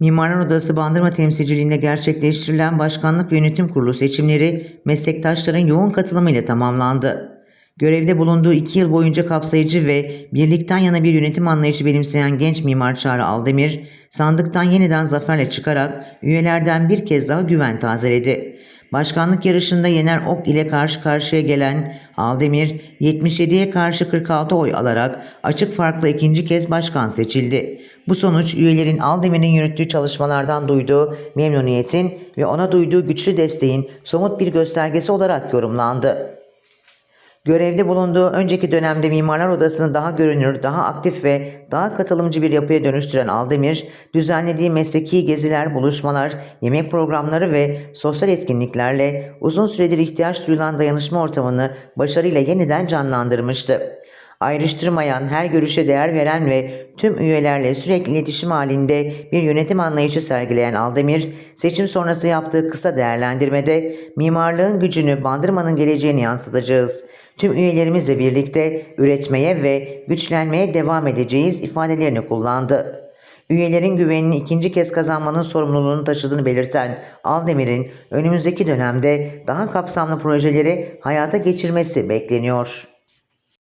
Mimarlar Odası Bandırma temsilciliğinde gerçekleştirilen Başkanlık ve Yönetim Kurulu seçimleri meslektaşların yoğun katılımıyla tamamlandı. Görevde bulunduğu iki yıl boyunca kapsayıcı ve birlikten yana bir yönetim anlayışı benimseyen genç mimar Çağrı Aldemir, sandıktan yeniden zaferle çıkarak üyelerden bir kez daha güven tazeledi. Başkanlık yarışında Yener Ok ile karşı karşıya gelen Aldemir 77'ye karşı 46 oy alarak açık farkla ikinci kez başkan seçildi. Bu sonuç üyelerin Aldemir'in yürüttüğü çalışmalardan duyduğu memnuniyetin ve ona duyduğu güçlü desteğin somut bir göstergesi olarak yorumlandı. Görevde bulunduğu önceki dönemde Mimarlar Odası'nı daha görünür, daha aktif ve daha katılımcı bir yapıya dönüştüren Aldemir, düzenlediği mesleki geziler, buluşmalar, yemek programları ve sosyal etkinliklerle uzun süredir ihtiyaç duyulan dayanışma ortamını başarıyla yeniden canlandırmıştı. Ayrıştırmayan, her görüşe değer veren ve tüm üyelerle sürekli iletişim halinde bir yönetim anlayışı sergileyen Aldemir, seçim sonrası yaptığı kısa değerlendirmede mimarlığın gücünü bandırmanın geleceğini yansıtacağız. Tüm üyelerimizle birlikte üretmeye ve güçlenmeye devam edeceğiz ifadelerini kullandı. Üyelerin güvenini ikinci kez kazanmanın sorumluluğunu taşıdığını belirten Aldemir'in önümüzdeki dönemde daha kapsamlı projeleri hayata geçirmesi bekleniyor.